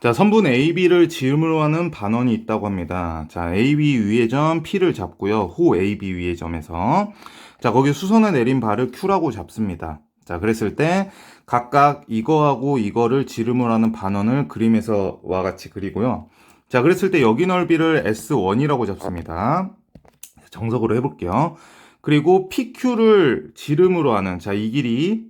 자, 선분 AB를 지음으로 하는 반원이 있다고 합니다. 자, AB 위의 점 P를 잡고요. 호 AB 위의 점에서. 자, 거기 수선을 내린 바를 Q라고 잡습니다. 자, 그랬을 때 각각 이거하고 이거를 지름으로 하는 반원을 그림에서 와 같이 그리고요. 자, 그랬을 때 여기 넓이를 S1이라고 잡습니다. 정석으로 해볼게요. 그리고 PQ를 지름으로 하는, 자, 이 길이,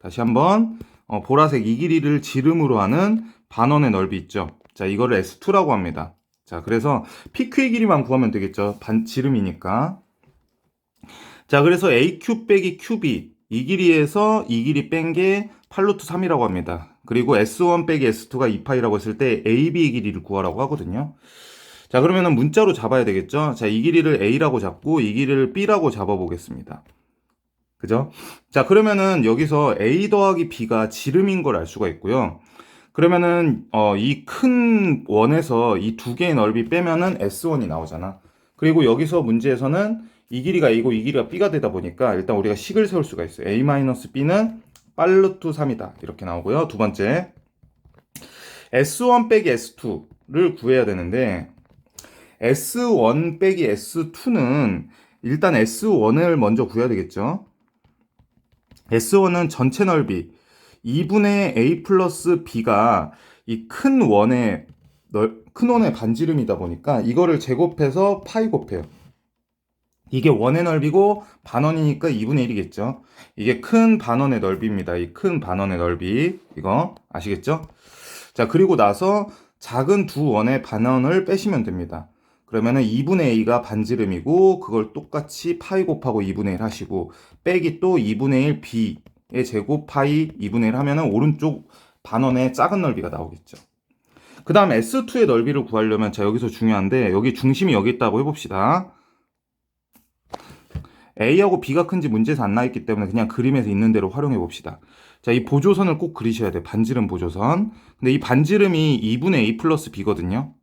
다시 한번, 어, 보라색 이 길이를 지름으로 하는 반원의 넓이 있죠. 자, 이거를 S2라고 합니다. 자, 그래서 PQ의 길이만 구하면 되겠죠. 반, 지름이니까. 자, 그래서 AQ 빼기 QB. 이 길이에서 이 길이 뺀 게 8루트 3이라고 합니다. 그리고 S1 빼기 S2가 2파이라고 했을 때 AB의 길이를 구하라고 하거든요. 자, 그러면은 문자로 잡아야 되겠죠? 자, 이 길이를 A라고 잡고 이 길이를 B라고 잡아보겠습니다. 그죠? 자, 그러면은 여기서 A 더하기 B가 지름인 걸 알 수가 있고요. 그러면은 어, 이 큰 원에서 이 두 개의 넓이 빼면은 S1이 나오잖아. 그리고 여기서 문제에서는 이 길이가 A고 이 길이가 B가 되다 보니까 일단 우리가 식을 세울 수가 있어요. A-B는 빨루트 3이다. 이렇게 나오고요. 두 번째 S1 빼기 S2를 구해야 되는데 S1 빼기 S2는 일단 S1을 먼저 구해야 되겠죠. S1은 전체 넓이 2분의 A 플러스 B가 이 큰 원의 넓, 큰 원의 반지름이다 보니까 이거를 제곱해서 파이 곱해요. 이게 원의 넓이고 반원이니까 2분의 1이겠죠. 이게 큰 반원의 넓이입니다. 이 큰 반원의 넓이. 이거 아시겠죠? 자, 그리고 나서 작은 두 원의 반원을 빼시면 됩니다. 그러면은 2분의 A가 반지름이고 그걸 똑같이 파이 곱하고 2분의 1 하시고 빼기 또 2분의 1 B의 제곱 파이 2분의 1 하면은 오른쪽 반원의 작은 넓이가 나오겠죠. 그 다음 S2의 넓이를 구하려면 자 여기서 중요한데 여기 중심이 여기 있다고 해봅시다. A하고 B가 큰지 문제에서 안 나있기 때문에 그냥 그림에서 있는 대로 활용해 봅시다. 자, 이 보조선을 꼭 그리셔야 돼요. 반지름 보조선. 근데 이 반지름이 2분의 A 플러스 B거든요.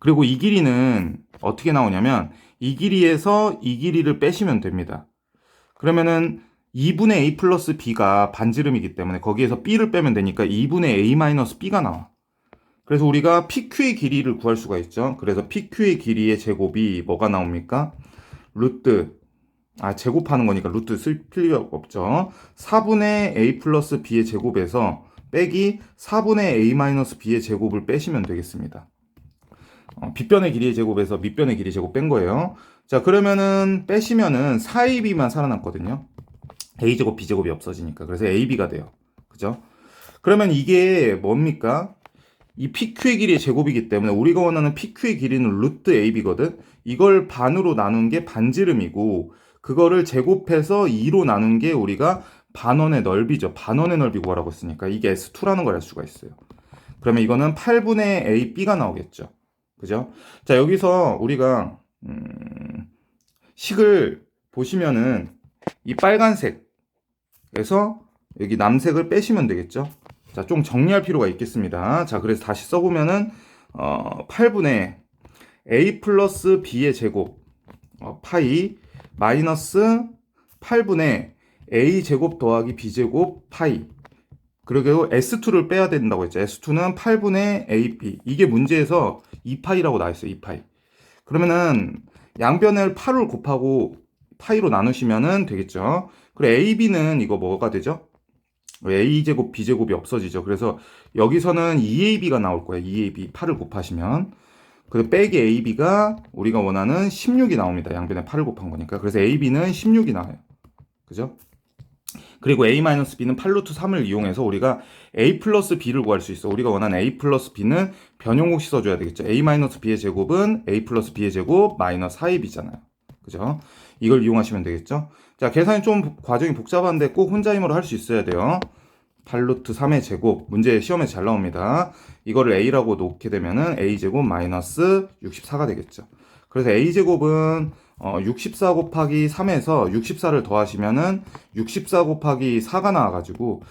그리고 이 길이는 어떻게 나오냐면 이 길이에서 이 길이를 빼시면 됩니다. 그러면은 2분의 A 플러스 B가 반지름이기 때문에 거기에서 B를 빼면 되니까 2분의 A 마이너스 B가 나와. 그래서 우리가 PQ의 길이를 구할 수가 있죠. 그래서 PQ의 길이의 제곱이 뭐가 나옵니까? 루트 아 제곱하는 거니까 루트 쓸 필요가 없죠. 4분의 A 플러스 B의 제곱에서 빼기 4분의 A 마이너스 B의 제곱을 빼시면 되겠습니다. 어, 빗변의 길이의 제곱에서 밑변의 길이 제곱 뺀 거예요. 자 그러면은 빼시면은 4AB만 살아남거든요. A제곱 B제곱이 없어지니까 그래서 AB가 돼요. 그죠? 그러면 이게 뭡니까? 이 PQ의 길이의 제곱이기 때문에 우리가 원하는 PQ의 길이는 루트 AB거든. 이걸 반으로 나눈 게 반지름이고 그거를 제곱해서 2로 나눈 게 우리가 반원의 넓이죠. 반원의 넓이 구하라고 했으니까 이게 S2라는 걸 알 수가 있어요. 그러면 이거는 8분의 AB가 나오겠죠. 그죠? 자, 여기서 우리가 음, 식을 보시면은 이 빨간색 에서 여기 남색을 빼시면 되겠죠. 자, 좀 정리할 필요가 있겠습니다. 자, 그래서 다시 써보면은 어, 8분의 a 플러스 b의 제곱 어, 파이 마이너스 8분의 a 제곱 더하기 b 제곱 파이 그리고 S2를 빼야 된다고 했죠. S2는 8분의 AP. 이게 문제에서 2파이라고 나와 있어요. 2파이. 그러면은 양변을 8을 곱하고 파이로 나누시면은 되겠죠. 그리고 AB는 이거 뭐가 되죠? A제곱, B제곱이 없어지죠. 그래서 여기서는 2AB가 나올 거예요. 2AB, 8을 곱하시면. 그리고 빼기 AB가 우리가 원하는 16이 나옵니다. 양변에 8을 곱한 거니까. 그래서 AB는 16이 나와요. 그죠? 그리고 A-B는 8루트 3을 이용해서 우리가 A 플러스 B를 구할 수 있어. 우리가 원하는 A 플러스 B는 변형 혹시 써줘야 되겠죠. A-B의 제곱은 A 플러스 B의 제곱 마이너스 4AB잖아요. 그죠? 이걸 이용하시면 되겠죠. 자, 계산이 좀 과정이 복잡한데 꼭 혼자 힘으로 할 수 있어야 돼요. 8루트 3의 제곱 문제 시험에 잘 나옵니다. 이거를 A라고 놓게 되면은 A제곱 마이너스 64가 되겠죠. 그래서 A제곱은 어, 64 곱하기 3에서 64를 더하시면은 64 곱하기 4가 나와가지고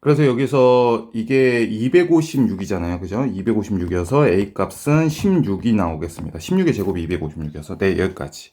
그래서 여기서 이게 256이잖아요. 그죠? 256이어서 A 값은 16이 나오겠습니다. 16의 제곱이 256이어서 네, 여기까지.